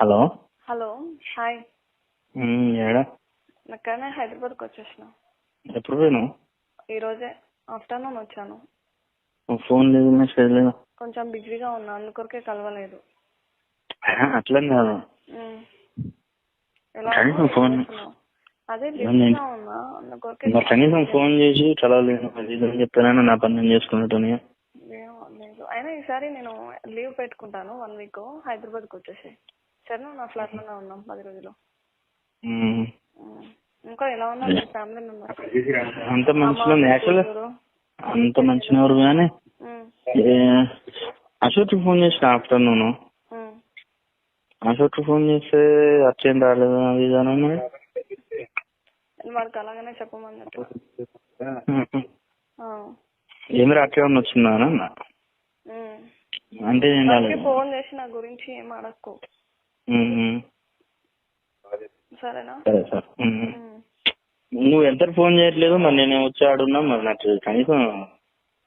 Hello hello hi. ఏడా? నాకనే హైదరాబాద్కి వచ్చేసిన. ఎప్పుడు పోయినావు? ఈరోజే ఆఫ్టర్నూన్ వచ్చాను. ఫోన్ లేదు మెసేజ్ లేదు. కొంచెం బిజీగా ఉన్నా అందుకొరకే కలవలేదు. అట్లని కాదు. ఎలా కనీసం? ఫోన్-? అదే నేను- బిజీగా ఉన్నా అందుకొరకే మరి కనీసం ఫోన్ చేసి చదవలేను అది ఇది అని చెప్పానని నా పని నేను చేసుకున్నట్టుని. లేదు. అయినా ఈసారి నేను లీవ్ పెట్టుకుంటాను వన్ వీక్ హైదరాబాద్కి వచ్చేసి సరే నా ఫ్లాట్లోనే ఉన్నాం పది రోజులు. ఇంకా ఎలా ఉన్నారు మీ ఫ్యామిలీ మెంబర్స్ అంత మంచిగా యాక్చువల్ అంత మంచిగా ఎవరు కానీ ఏ, అశోక్కి ఫోన్ చేసిన ఆఫ్టర్నూన్ అశోక్కి ఫోన్ చేస్తే అర్జెంట్ రాలేదు అది ఇది అని అన్నాడు. వాడికి అలాగనే చెప్పమన్నట్టు. ఏమి రాకేమన్నా వచ్చిందా. అంటే ఫోన్ చేసి నా గురించి ఏం అడక్కు. సరేనా? సరే సార్. నువ్వు ఎంత ఫోన్ చేయట్లేదు మరి నేను వచ్చి ఆడున్నా మరి నాకు కనీసం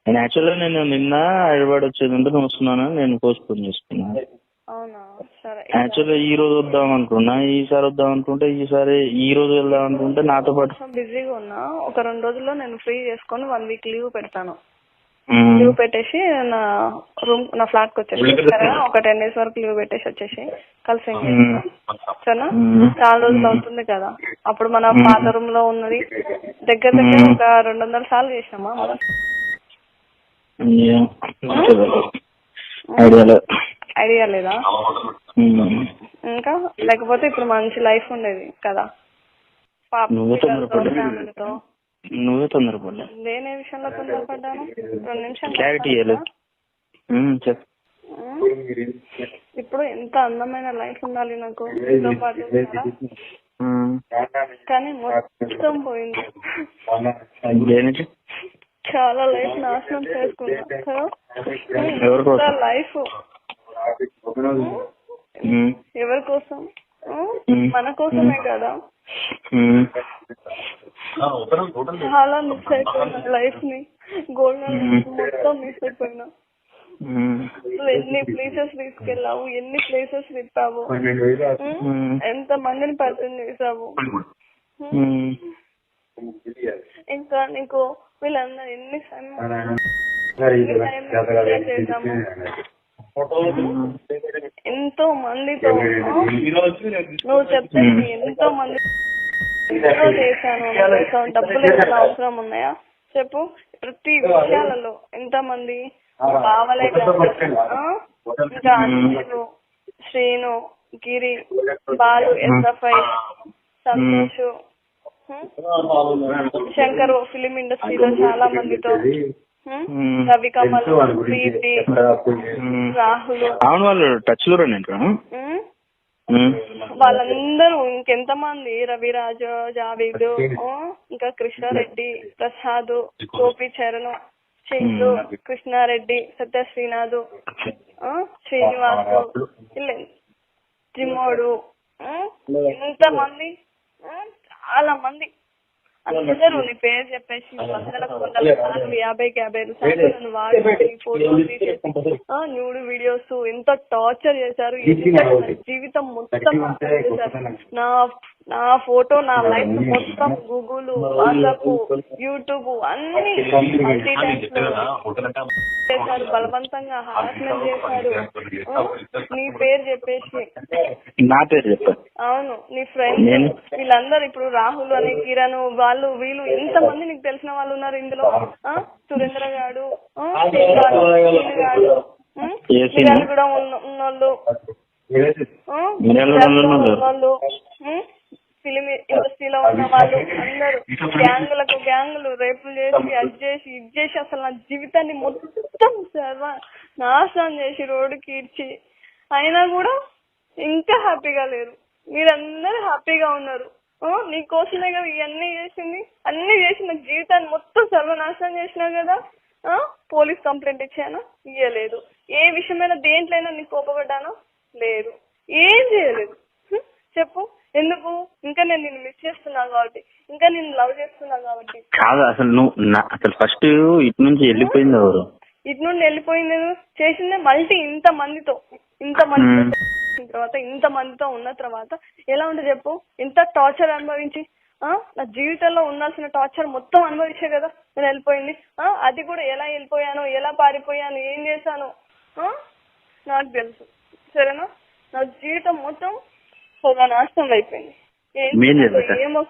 నేను యాక్చువల్గా నేను నిన్న హైదరాబాద్ వచ్చేది ఉంటే నువ్వు వస్తున్నాను నేను పోస్ట్ పోన్ చేసుకున్నా. అవునా? సరే యాక్చువల్గా ఈ రోజు వద్దాం అనుకున్నా ఈసారి వద్దాం అనుకుంటే ఈసారి ఈ రోజు వెళ్దాం అనుకుంటే నాతో పాటు బిజీగా ఉన్నా. ఒక రెండు రోజుల్లో నేను ఫ్రీ చేసుకొని వన్ వీక్ లీవ్ పెడతాను. లీవ్ పెట్టేసి నా రూమ్ నా ఫ్లాట్కి వచ్చేసి సరేనా? ఒక టెన్ డేస్ వరకు లీవ్ పెట్టేసి వచ్చేసి కలిసి. సరేనా? చాలా రోజులు అవుతుంది కదా. అప్పుడు మన పాత రూమ్లో ఉన్నది దగ్గర దగ్గర ఒక రెండు వందల సార్లు చేసినామా మనం? ఐడియా లేదు. ఇంకా? లేకపోతే ఇప్పుడు మంచి లైఫ్ ఉండేది కదా. పాప ఫ్యామిలీతో. నువ్వే తొందరపడ్డా దేని విషయంలో తొందరపడ్డాను రెండు నిమిషాలు క్లారిటీ ఇవ్వలేదు ఉమ్, చెప్పు. ఉమ్. ఇప్పుడు ఎంత అందమైన లైఫ్ ఉండాలి నాకు? కానీ మొత్తం పోయింది. చాలా లైఫ్ నాశనం చేసుకున్నా లైఫ్. ఎవరి కోసం. మన కోసమే కదా? చాలా మిస్ అయిపోయినా లైఫ్ని. గోల్డెన్ మొత్తం మిస్ అయిపోయినా. ఎన్ని ప్లేసెస్ తీసుకెళ్ళావు ఎన్ని ప్లేసెస్ తిప్పావు. ఎంత మందిని పరిచయం చేసావు. ఇంకా నీకు వీళ్ళందరూ ఎన్ని చేశాము? ఎంతో మందితో? నువ్వు చెప్తే ఎంతో మంది చేశాను డబ్బులు ఏమైనా అవసరం ఉన్నాయా? చెప్పు. ప్రతి విషయాలలో ఎంత మంది బావలే? ఇంకా అంజలు శ్రీను గిరి బాలు ఎస్ఎఫ్ఐ సంతోష్? శంకర్ ఫిలిం ఇండస్ట్రీలో చాలా మందితో. రవి కమల్ ప్రీతి. రాహుల్. అవును వాళ్ళు టచ్లో హ్మ్? వాళ్ళందరూ ఇంకెంత మంది రవిరాజ్ జావేద్ ఇంకా కృష్ణారెడ్డి ప్రసాద్ గోపి చరణ్ చందు కృష్ణారెడ్డి సత్య శ్రీనాథ్ ఆ, శ్రీనివాస్ ఆ, ఎంత మంది చాలా మంది. అందరూ నీ పేరు చెప్పేసి వందలకు వందల సార్లు యాభైకి యాభై ఐదు సార్లు నన్ను వాడి ఫోటోలు తీసేసి ఆ, న్యూడ్ వీడియోస్ ఎంత టార్చర్ చేశారు. జీవితం మొత్తం నా నా ఫోటో నా లైఫ్ మొత్తం గూగుల్ వాట్సాప్ యూట్యూబ్ అన్ని చేశారు బలవంతంగా హారాస్మెంట్ చేశారు. నీ పేరు చెప్పేసి. నా పేరు చెప్పాను అవును నీ ఫ్రెండ్స్ నేను- వీళ్ళందరూ ఇప్పుడు రాహుల్ అని కిరణ్ వాళ్ళు వీళ్ళు ఎంత మంది నీకు తెలిసిన వాళ్ళు ఉన్నారు ఇందులో? సురేంద్ర గాడు గాడు? మిర్యాల కూడా ఉన్న- ఉన్నోళ్ళు. ఆ? ఫిలిం ఇండస్ట్రీలో ఉన్న వాళ్ళు అందరూ గ్యాంగులకు గ్యాంగులు రేపులు చేసి అది చేసి ఇది చేసి అసలు నా జీవితాన్ని మొత్తం సర్వ నాశనం చేసి రోడ్డుకి ఇడ్చి. అయినా కూడా ఇంకా హ్యాపీగా లేరు. మీరందరూ హ్యాపీగా ఉన్నారు. ఆ, నీకోసమే కదా ఇవన్నీ చేసింది. అన్ని చేసి నా జీవితాన్ని మొత్తం సర్వనాశనం చేసినా కదా. ఆ, పోలీస్ కంప్లైంట్ ఇచ్చానా? ఇయ్యలేదు. ఏ విషయమైనా దేంట్లైనా నీకు కోపపడ్డానా? లేదు. ఏం చేయలేదు? చెప్పు. ఎందుకు? ఇంకా నేను నిన్ను మిస్ చేస్తున్నా కాబట్టి. ఇంకా నేను లవ్ చేస్తున్నా కాబట్టి. కాదు అసలు నువ్వు నా- అసలు ఫస్ట్ ఇటు నుంచి వెళ్ళిపోయింది ఎవరు? ఇటు నుండి వెళ్ళిపోయింది చేసిందే మల్టీ ఇంత మందితో ఇంత మందితో తర్వాత ఇంత మందితో ఉన్న తర్వాత ఎలా ఉంటుంది చెప్పు? ఇంత టార్చర్ అనుభవించి ఆ? నా జీవితంలో ఉండాల్సిన టార్చర్ మొత్తం అనుభవించే కదా? నేను వెళ్ళిపోయింది. ఆ? అది కూడా ఎలా వెళ్ళిపోయాను ఎలా పారిపోయాను ఏం చేశాను ఆ? నాకు తెలుసు. సరేనా? నా జీవితం మొత్తం నాశనం అయిపోయింది ఏం మీరేం చేశావు? చేశారు? ఏమో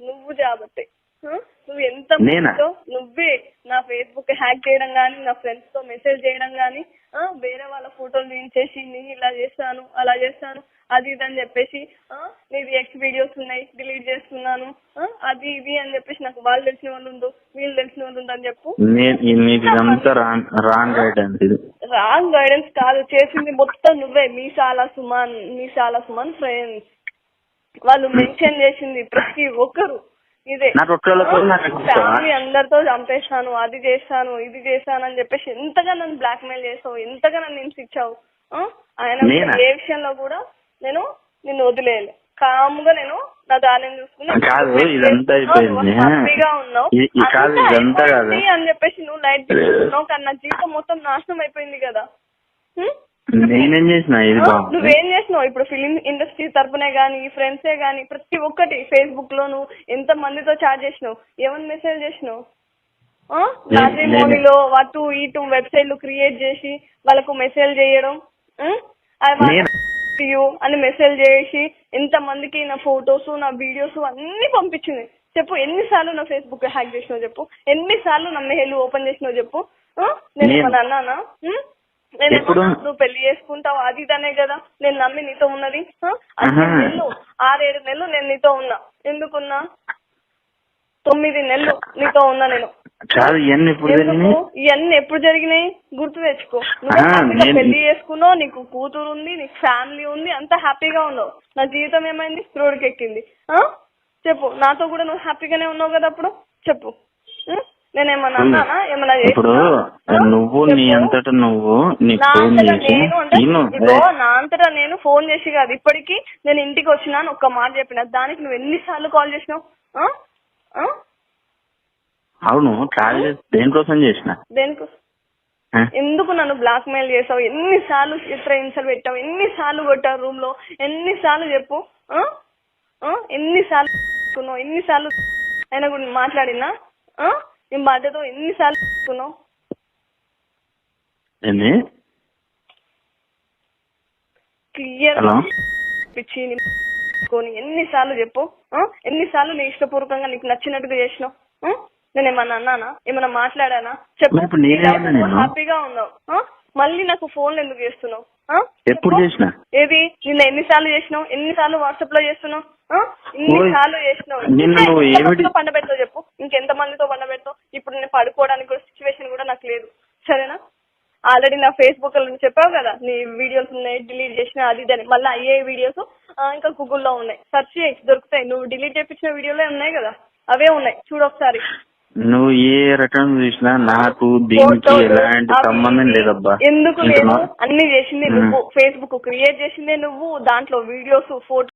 నువ్వు జాబట్టే? నువ్వు ఎంత నువ్వే నా ఫేస్బుక్ హ్యాక్ చేయడం గానీ నా ఫ్రెండ్స్తో మెసేజ్ చేయడం గానీ వేరే వాళ్ళ ఫోటోలు దించేసి నేను ఇలా చేస్తాను అలా చేస్తాను అది ఇది అని చెప్పేసి నీది ఎక్స్ వీడియోస్ ఉన్నాయి డిలీట్ చేస్తున్నాను అది ఇది అని చెప్పేసి నాకు వాళ్ళు తెలిసిన వాళ్ళు ఉండు వీళ్ళు తెలిసిన వాళ్ళు ఉండు అని చెప్పు రాంగ్ గైడెన్స్ ఇది రాంగ్ గైడెన్స్ కాదు. చేసింది మొత్తం నువ్వే. మీసాల సుమన్ మీసాల సుమన్ ఫ్రెండ్స్ వాళ్ళు మెన్షన్ చేసింది ప్రతి ఒక్కరు. ఇదే? ఫ్యామిలీ అందరితో చంపేశాను అది చేశాను ఇది చేశాను అని చెప్పేసి ఎంతగా నన్ను బ్లాక్ మెయిల్ చేసావు ఎంతగా నన్ను హింసించావు? ఆయన? ఏ విషయంలో కూడా నేను నిన్ను వదిలేయలే. కాముగా నేను నా దారిని చూసుకుని కాదు, ఇదంతా అయిపోయింది. హ్యాపీగా ఉన్నావు. కాదు, ఇదంతా కాదు. అని చెప్పేసి నువ్వు లైట్ తీసుకున్నావు కానీ నా జీవితం మొత్తం నాశనం అయిపోయింది కదా? నేనేం చేసిన ఇది నువ్వేం చేసినావు ఇప్పుడు ఫిలిం ఇండస్ట్రీ తరపునే గానీ ఫ్రెండ్సే గానీ ప్రతి ఒక్కటి ఫేస్బుక్లో నువ్వు ఎంత మందితో చాట్ చేసినావు? ఏమని మెసేజ్ చేసినావు? మ్యాట్రిమోనీలో అటు ఇటు వెబ్సైట్లు క్రియేట్ చేసి వాళ్ళకు మెసేజ్ చేయడం అని మెసేజ్ చేసి ఎంత మందికి నా ఫొటోస్ నా వీడియోస్ అన్ని పంపించింది. చెప్పు ఎన్నిసార్లు నా ఫేస్బుక్ హ్యాక్ చేసినావు చెప్పు? ఎన్నిసార్లు నా మెయిల్ ఓపెన్ చేసినావు చెప్పు? నేను ఏమన్నా అన్నానా? నేను నువ్వు పెళ్ళి చేసుకుంటావు? అది ఇదనే కదా. నేను నమ్మి నీతో ఉన్నది. ఆరేడు నెలలు నేను నీతో ఉన్నా. ఎందుకున్నా? తొమ్మిది నెలలు నీతో ఉన్నా నేను. కాదు ఇవన్నీ ఎందుకు? జరిగినాయి? ఇవన్నీ ఎప్పుడు జరిగినాయి? గుర్తు తెచ్చుకో. నువ్వు హ్యాపీగా పెళ్ళి చేసుకున్నావు నీకు కూతురు ఉంది నీకు ఫ్యామిలీ ఉంది అంతా హ్యాపీగా ఉన్నావు. నా జీవితం ఏమైంది? రోడ్డుకి ఎక్కింది. ఆ? చెప్పు. నాతో కూడా నువ్వు హ్యాపీగానే ఉన్నావు కదా అప్పుడు? చెప్పు. ఉం? నేనేమన్నా అన్నానా? ఏమన్నా ఇప్పుడు చేసినా? ఆ? నువ్వు నీ చెప్పు. అంతటా నువ్వు నీ నా ఫోన్ అంతటా చేసి నేను అంటే ఇదిగో నా అంతటా నేను ఫోన్ చేసి కాదు. ఇప్పటికి నేను ఇంటికి వచ్చినాను ఒక్క మాట చెప్పిన. దానికి నువ్వు ఎన్నిసార్లు కాల్ చేసినావు? ఆ? అవును చేసి దేనికోసం చేసిన? దేనికి? ఎందుకు నన్ను బ్లాక్ మెయిల్ చేసావు? ఎన్నిసార్లు చిత్ర హింసలు పెట్టావు? ఎన్నిసార్లు కొట్టావు రూమ్లో? ఎన్నిసార్లు చెప్పు? ఆ? ఆ? ఎన్నిసార్లు ఎన్నిసార్లు ఆయన గురించి మాట్లాడినా? ఆ? నీ బాధ్యత ఎన్నిసార్లు తీసుకున్నావు ఏంది? క్లియర్ పిచ్చి కొని ఎన్నిసార్లు చెప్పు? ఎన్నిసార్లు నీ ఇష్టపూర్వకంగా నీకు నచ్చినట్టుగా చేసినావు? నేను ఏమన్నా అన్నానా? ఏమన్నా మాట్లాడానా? చెప్పు? హ్యాపీగా ఉన్నావు? మళ్ళీ నాకు ఫోన్లు ఎందుకు చేస్తున్నావు? ఎప్పుడు. చేసిన? ఏది? నిన్న ఎన్నిసార్లు చేసినావు? ఎన్నిసార్లు వాట్సాప్లో చేస్తున్నావు? ఆ? ఎన్నిసార్లు చేసినావు? నిన్న ఇంకా నువ్వు ఎంత ఏమిటి- మందితో పండ పెడతావు చెప్పు. ఇంకెంత మందితో పండ పెడతావు ఇప్పుడు నేను పడుకోవడానికి కూడా సిచ్యువేషన్ కూడా నాకు లేదు. సరేనా? ఆల్రెడీ నా ఫేస్బుక్లో చెప్పావు కదా నీ వీడియోస్ ఉన్నాయి డిలీట్ చేసిన అది ఇది అని. మళ్ళీ అయ్యే వీడియోస్ ఇంకా గూగుల్లో ఉన్నాయి సెర్చ్ చేయి దొరుకుతాయి నువ్వు డిలీట్ చేయించిన వీడియోలే ఉన్నాయి కదా అవే ఉన్నాయి చూడు ఒకసారి నువ్వు ఏ రకం చూసినా నాకు దీనికి ఎలాంటి సంబంధం. లేదబ్బా ఎందుకు లేదు? అన్ని చేసింది. నువ్వు ఫేస్బుక్ క్రియేట్ చేసిందే నువ్వు దాంట్లో వీడియోస్ ఫోటో